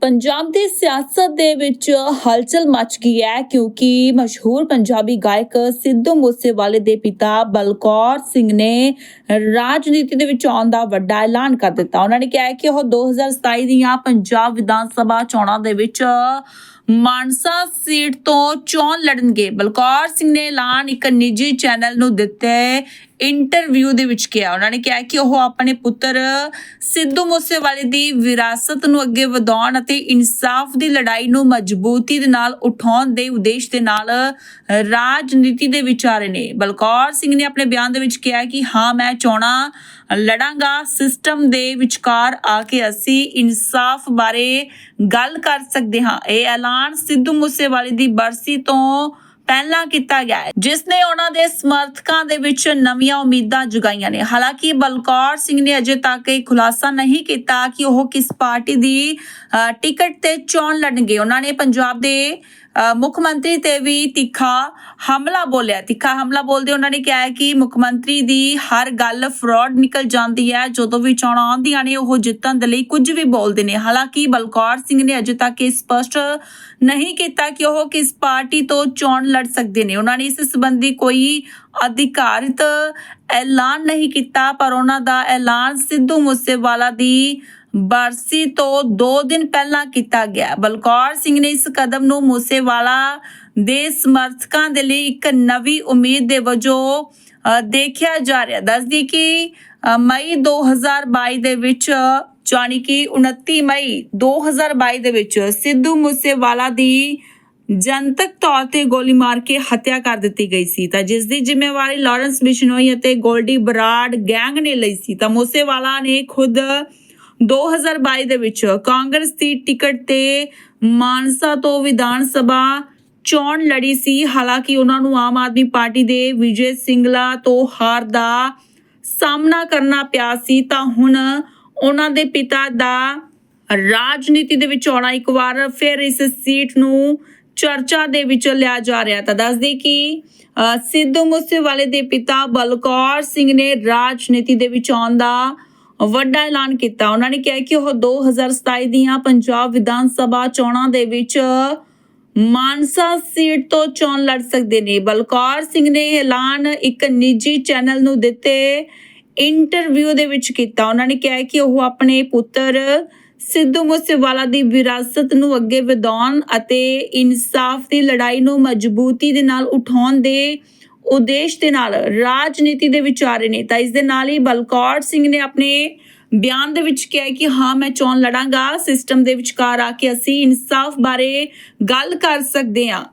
ਪੰਜਾਬ ਦੀ ਸਿਆਸਤ ਦੇ ਵਿੱਚ ਹਲਚਲ ਮਚ ਗਈ ਹੈ ਕਿਉਂਕਿ ਮਸ਼ਹੂਰ ਪੰਜਾਬੀ ਗਾਇਕ ਸਿੱਧੂ ਮੂਸੇਵਾਲੇ ਦੇ ਪਿਤਾ ਬਲਕੌਰ ਸਿੰਘ ਨੇ ਰਾਜਨੀਤੀ ਦੇ ਵਿੱਚ ਆਉਣ ਦਾ ਵੱਡਾ ਐਲਾਨ ਕਰ ਦਿੱਤਾ। ਉਹਨਾਂ ਨੇ ਕਿਹਾ ਕਿ ਉਹ 2027 ਦੀਆਂ ਪੰਜਾਬ ਵਿਧਾਨ ਸਭਾ ਚੋਣਾਂ ਦੇ ਵਿੱਚ ਮਾਨਸਾ ਸੀਟ ਤੋਂ ਚੋਣ ਲੜਨਗੇ। ਬਲਕੌਰ ਸਿੰਘ ਨੇ ਐਲਾਨ ਇੱਕ ਨਿੱਜੀ ਚੈਨਲ ਨੂੰ ਦਿੱਤੇ ਇੰਟਰਵਿਊ ਦੇ ਵਿੱਚ ਕਿਹਾ। ਉਹਨਾਂ ਨੇ ਕਿਹਾ ਕਿ ਉਹ ਆਪਣੇ ਪੁੱਤਰ ਸਿੱਧੂ ਮੂਸੇਵਾਲੇ ਦੀ ਵਿਰਾਸਤ ਨੂੰ ਅੱਗੇ ਵਧਾਉਣ ਅਤੇ ਇਨਸਾਫ ਦੀ ਲੜਾਈ ਨੂੰ ਮਜ਼ਬੂਤੀ ਦੇ ਨਾਲ ਉਠਾਉਣ ਦੇ ਉਦੇਸ਼ ਦੇ ਨਾਲ ਰਾਜਨੀਤੀ ਦੇ ਵਿਚਾਰੇ ਨੇ। ਬਲਕੌਰ ਸਿੰਘ ਨੇ ਆਪਣੇ ਬਿਆਨ ਦੇ ਵਿੱਚ ਕਿਹਾ ਕਿ ਹਾਂ, ਮੈਂ ਚੋਣਾਂ ਲੜਾਂਗਾ। ਸਿਸਟਮ ਦੇ ਵਿਚਕਾਰ ਆ ਕੇ ਅਸੀਂ ਇਨਸਾਫ ਬਾਰੇ ਗੱਲ ਕਰ ਸਕਦੇ ਹਾਂ। ਇਹ ਐਲਾਨ ਸਿੱਧੂ ਮੂਸੇਵਾਲੇ ਦੀ ਬਰਸੀ ਤੋਂ ਪਹਿਲਾਂ ਕੀਤਾ ਗਿਆ ਹੈ ਜਿਸ ਨੇ ਉਹਨਾਂ ਦੇ ਸਮਰਥਕਾਂ ਦੇ ਵਿੱਚ ਨਵੀਆਂ ਉਮੀਦਾਂ ਜਗਾਈਆਂ ਨੇ। ਹਾਲਾਂਕਿ ਬਲਕੌਰ ਸਿੰਘ ਨੇ ਅਜੇ ਤੱਕ ਇਹ ਖੁਲਾਸਾ ਨਹੀਂ ਕੀਤਾ ਕਿ ਉਹ ਕਿਸ ਪਾਰਟੀ ਦੀ ਅ, ਟਿਕਟ ਤੇ ਚੋਣ ਲੜਨਗੇ। ਉਹਨਾਂ ਨੇ ਪੰਜਾਬ ਦੇ ਮੁੱਖ ਮੰਤਰੀ ਤੇ ਵੀ ਤਿੱਖਾ ਹਮਲਾ ਬੋਲਿਆ। ਤਿੱਖਾ ਹਮਲਾ ਬੋਲਦੇ ਉਹਨਾਂ ਨੇ ਕਿਹਾ ਹੈ ਕਿ ਮੁੱਖ ਮੰਤਰੀ ਦੀ ਹਰ ਗੱਲ ਫਰਾਡ ਨਿਕਲ ਜਾਂਦੀ ਹੈ। ਜਦੋਂ ਵੀ ਚੋਣਾਂ ਆਉਂਦੀਆਂ ਨੇ, ਉਹ ਜਿੱਤਣ ਦੇ ਲਈ ਕੁਝ ਵੀ ਬੋਲਦੇ ਨੇ। ਹਾਲਾਂਕਿ ਬਲਕੌਰ ਸਿੰਘ ਨੇ ਅਜੇ ਤੱਕ ਇਹ ਸਪਸ਼ਟ ਨਹੀਂ ਕੀਤਾ ਕਿ ਉਹ ਕਿਸ ਪਾਰਟੀ ਤੋਂ ਚੋਣ ਲੜ ਸਕਦੇ ਨੇ। ਉਹਨਾਂ ਨੇ ਇਸ ਸੰਬੰਧੀ ਕੋਈ ਅਧਿਕਾਰਿਤ ਐਲਾਨ ਨਹੀਂ ਕੀਤਾ, ਪਰ ਉਹਨਾਂ ਦਾ ਐਲਾਨ ਸਿੱਧੂ ਮੂਸੇਵਾਲਾ ਦੀ ਬਰਸੀ ਤੋਂ 2 ਦਿਨ ਪਹਿਲਾਂ ਕੀਤਾ ਗਿਆ। ਬਲਕੌਰ ਸਿੰਘ ਨੇ ਇਸ ਕਦਮ ਨੂੰ ਮੂਸੇਵਾਲਾ ਦੇ ਸਮਰਥਕਾਂ ਦੇ ਲਈ ਇੱਕ ਨਵੀਂ ਉਮੀਦ ਦੇ ਵਜੋਂ ਦੇਖਿਆ ਜਾ ਰਿਹਾ। ਦੱਸਦੀ ਕਿ ਮਈ 2022 ਦੇ ਵਿੱਚ ਜਾਣੀ ਕਿ 29 ਮਈ 2022 ਦੇ ਵਿੱਚ ਸਿੱਧੂ ਮੂਸੇਵਾਲਾ ਦੀ ਜਨਤਕ ਤੌਰ ਤੇ ਗੋਲੀ ਮਾਰ ਕੇ ਹੱਤਿਆ ਕਰ ਦਿੱਤੀ ਗਈ ਸੀ। ਤਾਂ ਜਿਸ ਦੀ ਜ਼ਿੰਮੇਵਾਰੀ ਲਾਰੈਂਸ ਬਿਸ਼ਨੋਈ ਅਤੇ ਗੋਲਡੀ ਬਰਾਡ ਗੈਂਗ ਨੇ ਲਈ ਸੀ। ਤਾਂ ਮੂਸੇਵਾਲਾ ਨੇ ਖੁਦ 2022 ਦੇ ਵਿੱਚ ਕਾਂਗਰਸ ਦੀ ਟਿਕਟ ਤੇ ਮਾਨਸਾ ਤੋਂ ਵਿਧਾਨ ਸਭਾ ਚੋਣ ਲੜੀ ਸੀ। ਹਾਲਾਂਕਿ ਉਹਨਾਂ ਨੂੰ ਆਮ ਆਦਮੀ ਪਾਰਟੀ ਦੇ ਵਿਜੇ ਸਿੰਗਲਾ ਤੋਂ ਹਾਰ ਦਾ ਸਾਹਮਣਾ ਕਰਨਾ ਪਿਆ ਸੀ। ਤਾਂ ਹੁਣ ਉਹਨਾਂ ਦੇ ਪਿਤਾ ਦਾ ਰਾਜਨੀਤੀ ਦੇ ਵਿੱਚ ਆਉਣਾ ਇੱਕ ਵਾਰ ਫਿਰ ਇਸ ਸੀਟ ਨੂੰ ਚਰਚਾ ਦੇ ਵਿੱਚ ਲਿਆ ਜਾ ਰਿਹਾ ਤਾਂ ਦੱਸਦੇ ਕਿ ਅ, ਸਿੱਧੂ ਮੂਸੇਵਾਲੇ ਦੇ ਪਿਤਾ ਬਲਕੌਰ ਸਿੰਘ ਨੇ ਰਾਜਨੀਤੀ ਦੇ ਵਿੱਚ ਆਉਣ ਦਾ ਵੱਡਾ ਐਲਾਨ ਕੀਤਾ। ਉਹਨਾਂ ਨੇ ਕਿਹਾ ਕਿ ਉਹ 2027 ਦੀਆਂ ਪੰਜਾਬ ਵਿਧਾਨ ਸਭਾ ਚੋਣਾਂ ਦੇ ਵਿੱਚ ਮਾਨਸਾ ਸੀਟ ਤੋਂ ਚੋਣ ਲੜ ਸਕਦੇ ਨੇ। ਬਲਕੌਰ ਸਿੰਘ ਨੇ ਐਲਾਨ ਇੱਕ ਨਿੱਜੀ ਚੈਨਲ ਨੂੰ ਦਿੱਤੇ ਇੰਟਰਵਿਊ ਦੇ ਵਿੱਚ ਕੀਤਾ। ਉਹਨਾਂ ਨੇ ਕਿਹਾ ਕਿ ਉਹ ਆਪਣੇ ਪੁੱਤਰ ਸਿੱਧੂ ਮੂਸੇਵਾਲਾ ਦੀ ਵਿਰਾਸਤ ਨੂੰ ਅੱਗੇ ਵਧਾਉਣ ਅਤੇ ਇਨਸਾਫ ਦੀ ਲੜਾਈ ਨੂੰ ਮਜ਼ਬੂਤੀ ਦੇ ਨਾਲ ਉਠਾਉਣ ਦੇ ਉਦੇਸ਼ ਦੇ ਨਾਲ ਰਾਜਨੀਤੀ ਦੇ ਵਿਚਾਰੇ ਨੇ, ਤਾਂ ਇਸ ਦੇ ਨਾਲ ਹੀ ਬਲਕੌਰ ਸਿੰਘ ਨੇ ਆਪਣੇ ਬਿਆਨ ਦੇ ਵਿੱਚ ਕਿਹਾ ਕਿ ਹਾਂ, ਮੈਂ ਚੋਣ ਲੜਾਂਗਾ। ਸਿਸਟਮ ਦੇ ਵਿਚਕਾਰ ਆ ਕੇ ਅਸੀਂ ਇਨਸਾਫ ਬਾਰੇ ਗੱਲ ਕਰ ਸਕਦੇ ਹਾਂ।